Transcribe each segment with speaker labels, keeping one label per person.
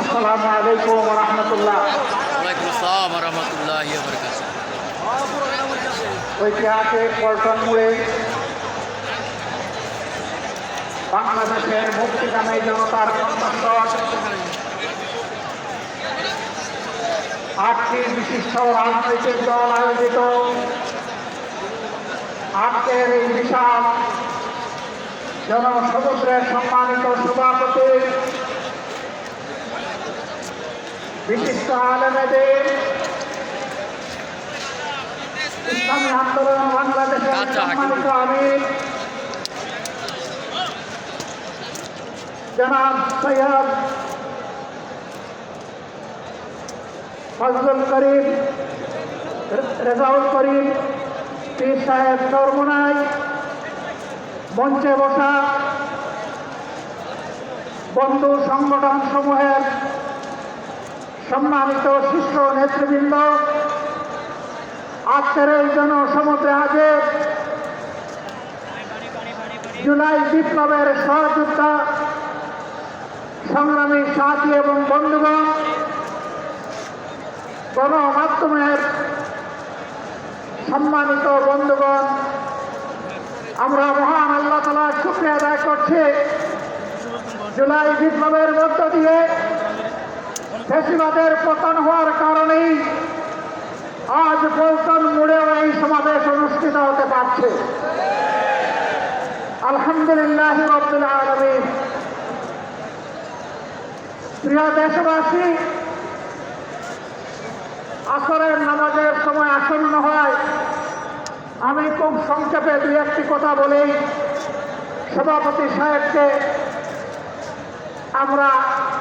Speaker 1: আসসালামু আলাইকুম রহমতুল্লাহ ঐতিহাসিক পল্টন মোড়ে বাংলাদেশের মুক্তিকামী জনতার আটটি বিশিষ্ট রাজনৈতিক দল আয়োজিত। আজকের এই বিশাল জনসমুদ্রের সম্মানিত সভাপতি বিশিষ্ট আলেমেদের ইসলামী আন্দোলন বাংলাদেশের সম্মানিত আমির জনাব সৈয়দ ফজলুল করিম রেজাউল করিম পীর সাহেব চরমোনাই মঞ্চে বসা বন্ধু সংগঠন সমূহের সম্মানিত শীর্ষ নেতৃবৃন্দ, আজকের এই জনসমুদ্রে হাজির জুলাই বিপ্লবের সহযোদ্ধা, সংগ্রামী সাথী এবং বন্ধুগণ, গণমাধ্যমের সম্মানিত বন্ধুগণ, আমরা মহান আল্লাহ তালার শুক্রিয়া আদায় করছি। জুলাই বিপ্লবের মধ্য দিয়ে ফেসিবাদের পতন হওয়ার কারণেই আজ পল্টন মোড়েও এই সমাবেশ অনুষ্ঠিত হতে পারছে। আলহামদুলিল্লাহ প্রিয় দেশবাসী, আসরের নামাজের সময় আসন্ন হয়। আমি খুব সংক্ষেপে দুই একটি কথা বলেই সভাপতি সাহেবকে আমরা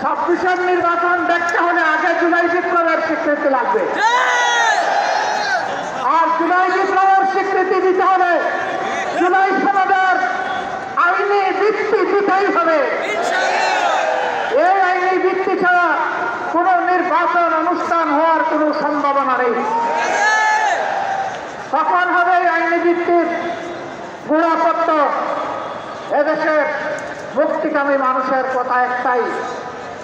Speaker 1: ছাব্বিশের নির্বাচন দেখতে হলে আগে জুলাই বিপ্লবের স্বীকৃতি লাগবে। আর জুলাই বিপ্লবের স্বীকৃতি দিতে হবে জুলাই সমাজের আইনি ভিত্তি দিতেই হবে। এই আইনি ভিত্তি ছাড়া কোনো নির্বাচন অনুষ্ঠান হওয়ার কোনো সম্ভাবনা নেই। কখন হবে আইনি ভিত্তির গুণাপত্র এদেশের মুক্তিকামী মানুষের কথা একটাই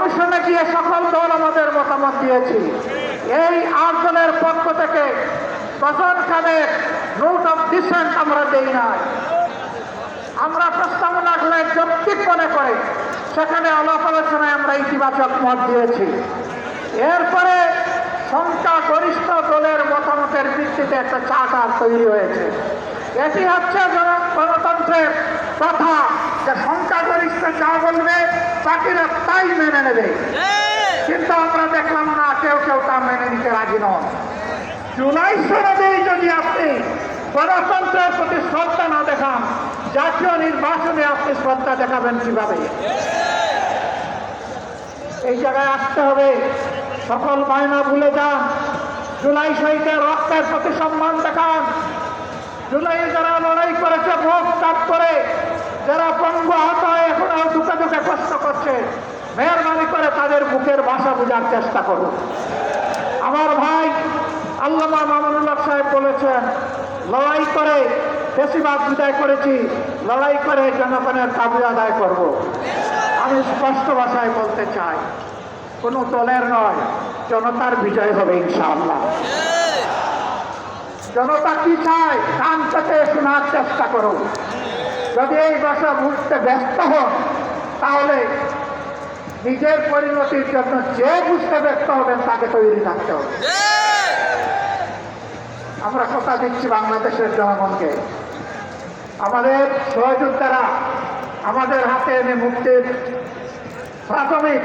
Speaker 1: কমিশনে গিয়ে সকল দল আমাদের মতামত দিয়েছি। এই আট দলের পক্ষ থেকে তখন খানের নোট অফ ডিসেন্ট আমরা দেই নাই। আমরা প্রস্তাবনা করে যৌক্তিক মনে করে, সেখানে আলাপ আলোচনায় আমরা ইতিবাচক মত দিয়েছি। এরপরে সংখ্যা গরিষ্ঠ দলের মতামতের ভিত্তিতে একটা চার্টার তৈরি হয়েছে। এটি হচ্ছে গণতন্ত্রের কথা। যে সংখ্যাগরিষ্ঠ যা বলবে, বাকিরা তাই মেনে নেবে। কিন্তু আমরা দেখলাম না, কেউ কেউ তা মেনে নিতে রাজি নন। জুলাই সনদেই যদি আপনি গণতন্ত্রের প্রতি শ্রদ্ধা না দেখান, জাতীয় নির্বাচনে আপনি শ্রদ্ধা দেখাবেন কীভাবে? এই জায়গায় আসতে হবে। সকল বায়না ভুলে যান। জুলাই শহীদের রক্তের প্রতি সম্মান দেখান। জুলাই যারা লড়াই করেছে, ভোগ ত্যাগ করে যারা পঙ্গু আহত হয়ে এখনও দুঃখে দুঃখে কষ্ট করছে, মেহরবানি করে তাদের বুকের ভাষা বোঝার চেষ্টা করুন। আমার ভাই আল্লামা মামুনুল্লাহ সাহেব বলেছেন, লড়াই করে বেশিরভাগ বিদায় করেছি, লড়াই করে জনগণের দাবি আদায় করব। আমি স্পষ্ট ভাষায় বলতে চাই, কোনো দলের নয়, জনতার বিজয় হবে ইনশাআল্লাহ। জনতা কি চায় কান থেকে শোনার চেষ্টা করুন যদি এই ভাষা বুঝতে ব্যস্ত হন, তাহলে নিজের পরিণতির জন্য যে বুঝতে ব্যস্ত হবেন, তাকে তৈরি থাকতে হবে। আমরা কথা দিচ্ছি বাংলাদেশের জনগণকে। আমাদের সহযোদ্ধারা আমাদের হাতে এনে মুক্তির প্রাথমিক